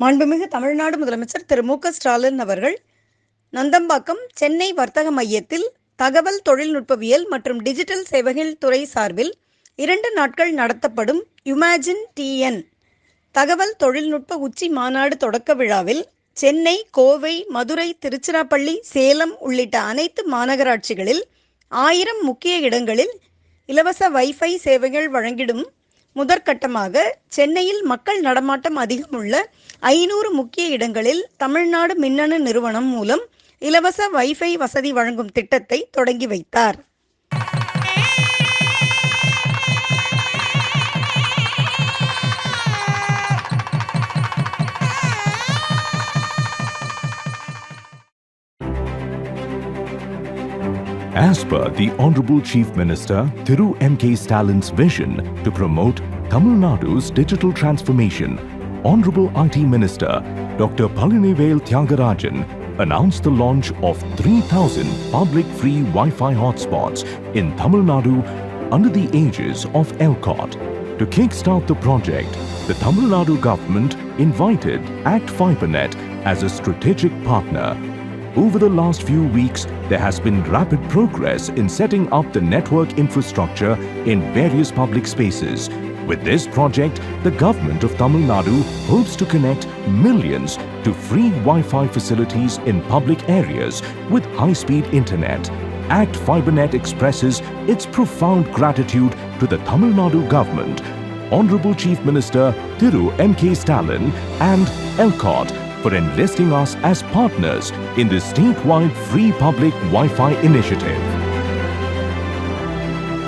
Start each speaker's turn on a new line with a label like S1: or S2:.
S1: மாண்புமிகு தமிழ்நாடு முதலமைச்சர் திரு மு க ஸ்டாலின் அவர்கள் நந்தம்பாக்கம் சென்னை வர்த்தக மையத்தில் தகவல் தொழில்நுட்பவியல் மற்றும் டிஜிட்டல் சேவைகள் துறை சார்பில் இரண்டு நாட்கள் நடத்தப்படும் யுமேஜின் டிஎன் தகவல் தொழில்நுட்ப உச்சி மாநாடு தொடக்க விழாவில் சென்னை கோவை மதுரை திருச்சிராப்பள்ளி சேலம் உள்ளிட்ட அனைத்து மாநகராட்சிகளில் ஆயிரம் முக்கிய இடங்களில் இலவச வைஃபை சேவைகள் வழங்கிடும் முதற்கட்டமாக சென்னையில் மக்கள் நடமாட்டம் அதிகமுள்ள ஐநூறு முக்கிய இடங்களில் தமிழ்நாடு மின்னணு நிறுவனம் மூலம் இலவச வைஃபை வசதி வழங்கும் திட்டத்தை தொடங்கி வைத்தார்.
S2: As per the Honorable Chief Minister Thiru M.K. Stalin's vision to promote Tamil Nadu's digital transformation, Honorable IT Minister Dr. Palinivel Tyagarajan announced the launch of 3,000 public free Wi-Fi hotspots in Tamil Nadu under the aegis of ELCOT. To kickstart the project, the Tamil Nadu government invited Act FiberNet as a strategic partner over the last few weeks, there has been rapid progress in setting up the network infrastructure in various public spaces. With this project, the government of Tamil Nadu hopes to connect millions to free Wi-Fi facilities in public areas with high-speed internet. Act FiberNet expresses its profound gratitude to the Tamil Nadu government, Honorable Chief Minister Thiru M.K. Stalin and ELCOT for enlisting us as partners in this statewide free public Wi Fi initiative.